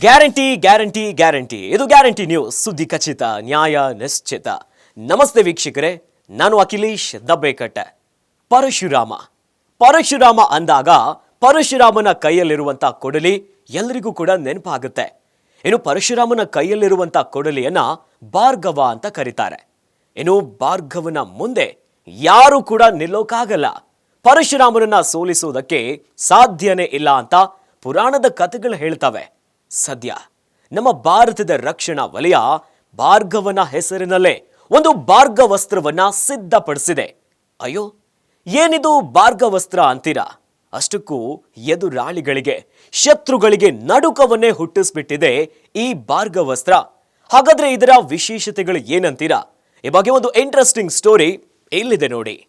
Guarantee guarantee guarantee. ಇದು guarantee news. ಸುದ್ದಿ ಖಚಿತ, ನ್ಯಾಯ ನಿಶ್ಚಿತ. ನಮಸ್ತೆ ವೀಕ್ಷಕರೇ, ನಾನು ಅಖಿಲೇಶ್ ದಬ್ಬೇಕಟ್ಟೆ. ಪರಶುರಾಮ. ಪರಶುರಾಮ ಅಂದಾಗ ಪರಶುರಾಮನ ಕೈಯಲ್ಲಿರುವಂತ ಕೊಡಲಿ ಎಲ್ಲರಿಗೂ ಕೂಡ ನೆನಪಾಗುತ್ತೆ. ಇನ್ನು ಪರಶುರಾಮನ ಕೈಯಲ್ಲಿರುವಂತ ಕೊಡಲಿಯನ್ನ ಭಾರ್ಗವ ಅಂತ ಕರೀತಾರೆ. ಇನ್ನು ಭಾರ್ಗವನ ಮುಂದೆ ಯಾರು ಕೂಡ ನಿಲ್ಲೋಕಾಗಲ್ಲ. ಪರಶುರಾಮನನ್ನ ಸೋಲಿಸುವುದಕ್ಕೆ ಸಾಧ್ಯನೇ ಇಲ್ಲ ಅಂತ ಪುರಾಣದ ಕಥೆಗಳು ಹೇಳ್ತವೆ. ಸದ್ಯ. ನಮ್ಮ ಭಾರತದ ರಕ್ಷಣಾ ವಲಯ ಭಾರ್ಗವನ ಹೆಸರಿನಲ್ಲೇ ಒಂದು ಭಾರ್ಗವಸ್ತ್ರವನ್ನ ಸಿದ್ಧಪಡಿಸಿದೆ. ಅಯ್ಯೋ, ಏನಿದು ಭಾರ್ಗವಸ್ತ್ರ ಅಂತೀರಾ? ಅಷ್ಟಕ್ಕೂ ಎದುರಾಳಿಗಳಿಗೆ, ಶತ್ರುಗಳಿಗೆ ನಡುಕವನ್ನೇ ಹುಟ್ಟಿಸ್ಬಿಟ್ಟಿದೆ ಈ ಭಾರ್ಗವಸ್ತ್ರ. ಹಾಗಾದ್ರೆ ಇದರ ವಿಶೇಷತೆಗಳು ಏನಂತೀರಾ? ಈ ಬಗ್ಗೆ ಒಂದು ಇಂಟ್ರೆಸ್ಟಿಂಗ್ ಸ್ಟೋರಿ ಇಲ್ಲಿದೆ ನೋಡಿ.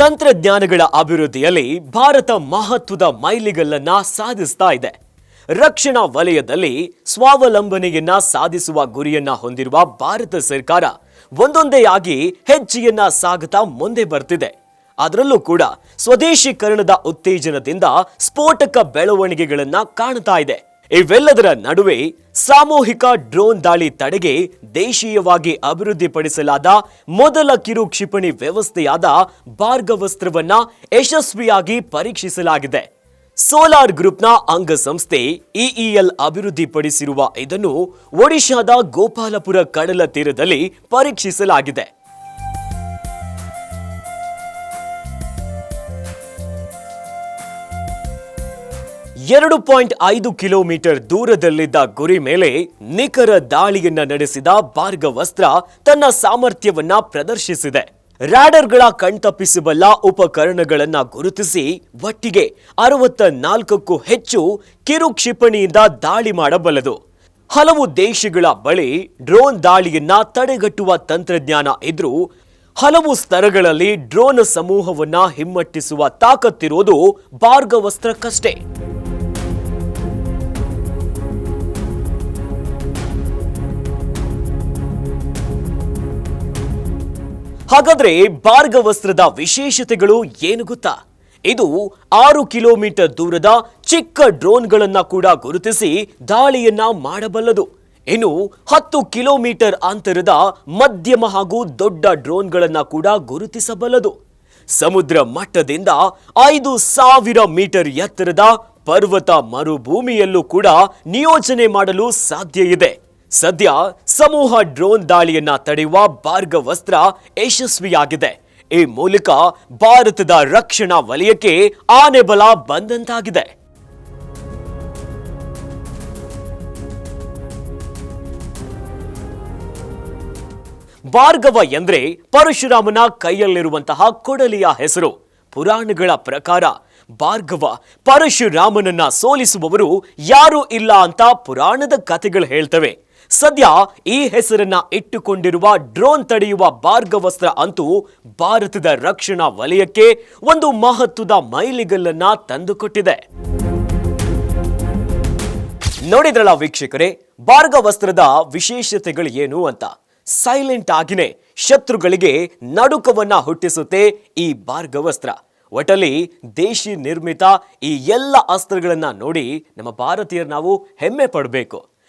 ತಂತ್ರಜ್ಞಾನಗಳ ಅಭಿವೃದ್ಧಿಯಲ್ಲಿ ಭಾರತ ಮಹತ್ವದ ಮೈಲಿಗಲ್ಲನ್ನ ಸಾಧಿಸ್ತಾ ಇದೆ. ರಕ್ಷಣಾ ವಲಯದಲ್ಲಿ ಸ್ವಾವಲಂಬನೆಯನ್ನ ಸಾಧಿಸುವ ಗುರಿಯನ್ನ ಹೊಂದಿರುವ ಭಾರತ ಸರ್ಕಾರ ಒಂದೊಂದೇ ಆಗಿ ಹೆಜ್ಜೆಯನ್ನ ಸಾಗುತ್ತಾ ಮುಂದೆ ಬರ್ತಿದೆ. ಅದರಲ್ಲೂ ಕೂಡ ಸ್ವದೇಶೀಕರಣದ ಉತ್ತೇಜನದಿಂದ ಸ್ಫೋಟಕ ಬೆಳವಣಿಗೆಗಳನ್ನ ಕಾಣ್ತಾ ಇದೆ. ಇವೆಲ್ಲದರ ನಡುವೆ ಸಾಮೂಹಿಕ ಡ್ರೋನ್ ದಾಳಿ ತಡೆಗೆ ದೇಶೀಯವಾಗಿ ಅಭಿವೃದ್ಧಿಪಡಿಸಲಾದ ಮೊದಲ ಕಿರು ಕ್ಷಿಪಣಿ ವ್ಯವಸ್ಥೆಯಾದ ಭಾರ್ಗವಸ್ತ್ರವನ್ನ ಯಶಸ್ವಿಯಾಗಿ ಪರೀಕ್ಷಿಸಲಾಗಿದೆ. ಸೋಲಾರ್ ಗ್ರೂಪ್ನ ಅಂಗಸಂಸ್ಥೆ ಇಇಎಲ್ ಅಭಿವೃದ್ಧಿಪಡಿಸಿರುವ ಇದನ್ನು ಒಡಿಶಾದ ಗೋಪಾಲಪುರ ಕಡಲ ತೀರದಲ್ಲಿ ಪರೀಕ್ಷಿಸಲಾಗಿದೆ. ಎರಡು ಪಾಯಿಂಟ್ ಐದು ಕಿಲೋಮೀಟರ್ ದೂರದಲ್ಲಿದ್ದ ಗುರಿ ಮೇಲೆ ನಿಖರ ದಾಳಿಯನ್ನ ನಡೆಸಿದ ಭಾರ್ಗವಸ್ತ್ರ ತನ್ನ ಸಾಮರ್ಥ್ಯವನ್ನ ಪ್ರದರ್ಶಿಸಿದೆ. ರಾಡರ್ಗಳ ಕಣ್ತಪ್ಪಿಸಬಲ್ಲ ಉಪಕರಣಗಳನ್ನ ಗುರುತಿಸಿ ಒಟ್ಟಿಗೆ ಅರವತ್ತ ನಾಲ್ಕಕ್ಕೂ ಹೆಚ್ಚು ಕಿರು ಕ್ಷಿಪಣಿಯಿಂದ ದಾಳಿ ಮಾಡಬಲ್ಲದು. ಹಲವು ದೇಶಗಳ ಬಳಿ ಡ್ರೋನ್ ದಾಳಿಯನ್ನ ತಡೆಗಟ್ಟುವ ತಂತ್ರಜ್ಞಾನ ಇದ್ರೂ ಹಲವು ಸ್ತರಗಳಲ್ಲಿ ಡ್ರೋನ್ ಸಮೂಹವನ್ನ ಹಿಮ್ಮಟ್ಟಿಸುವ ತಾಕತ್ತಿರೋದು ಭಾರ್ಗವಸ್ತ್ರಕ್ಕಷ್ಟೇ ಹಾಗಾದ್ರೆ ಭಾರ್ಗವಸ್ತ್ರದ ವಿಶೇಷತೆಗಳು ಏನು ಗೊತ್ತಾ? ಇದು ಆರು ಕಿಲೋಮೀಟರ್ ದೂರದ ಚಿಕ್ಕ ಡ್ರೋನ್ಗಳನ್ನ ಕೂಡ ಗುರುತಿಸಿ ದಾಳಿಯನ್ನ ಮಾಡಬಲ್ಲದು. ಇನ್ನು ಹತ್ತು ಕಿಲೋಮೀಟರ್ ಅಂತರದ ಮಧ್ಯಮ ಹಾಗೂ ದೊಡ್ಡ ಡ್ರೋನ್ಗಳನ್ನ ಕೂಡ ಗುರುತಿಸಬಲ್ಲದು. ಸಮುದ್ರ ಮಟ್ಟದಿಂದ ಐದು ಸಾವಿರ ಮೀಟರ್ ಎತ್ತರದ ಪರ್ವತ ಮರುಭೂಮಿಯಲ್ಲೂ ಕೂಡ ನಿಯೋಜನೆ ಮಾಡಲು ಸಾಧ್ಯ ಇದೆ. ಸದ್ಯ ಸಮೂಹ ಡ್ರೋನ್ ದಾಳಿಯನ್ನ ತಡೆಯುವ ಭಾರ್ಗವಸ್ತ್ರ ಯಶಸ್ವಿಯಾಗಿದೆ. ಈ ಮೂಲಕ ಭಾರತದ ರಕ್ಷಣಾ ವಲಯಕ್ಕೆ ಆನೆಬಲ ಬಂದಂತಾಗಿದೆ. ಭಾರ್ಗವ ಎಂದ್ರೆ ಪರಶುರಾಮನ ಕೈಯಲ್ಲಿರುವಂತಹ ಕೊಡಲಿಯ ಹೆಸರು. ಪುರಾಣಗಳ ಪ್ರಕಾರ ಭಾರ್ಗವ ಪರಶುರಾಮನನ್ನ ಸೋಲಿಸುವವರು ಯಾರೂ ಇಲ್ಲ ಅಂತ ಪುರಾಣದ ಕಥೆಗಳು ಹೇಳ್ತವೆ. ಸದ್ಯ ಈ ಹೆಸರನ್ನ ಇಟ್ಟುಕೊಂಡಿರುವ ಡ್ರೋನ್ ತಡೆಯುವ ಭಾರ್ಗವಸ್ತ್ರ ಅಂತೂ ಭಾರತದ ರಕ್ಷಣಾ ವಲಯಕ್ಕೆ ಒಂದು ಮಹತ್ವದ ಮೈಲಿಗಲ್ಲನ್ನ ತಂದುಕೊಟ್ಟಿದೆ. ನೋಡಿದ್ರಲ್ಲ ವೀಕ್ಷಕರೇ, ಭಾರ್ಗವಸ್ತ್ರದ ವಿಶೇಷತೆಗಳು ಏನು ಅಂತ? ಸೈಲೆಂಟ್ ಆಗಿನೇ ಶತ್ರುಗಳಿಗೆ ನಡುಕವನ್ನ ಹುಟ್ಟಿಸುತ್ತೆ ಈ ಭಾರ್ಗವಸ್ತ್ರ. ಒಟಲಿ ದೇಶಿ ನಿರ್ಮಿತ ಈ ಎಲ್ಲ ಅಸ್ತ್ರಗಳನ್ನ ನೋಡಿ ನಮ್ಮ ಭಾರತೀಯರು ನಾವು ಹೆಮ್ಮೆ ಪಡಬೇಕು.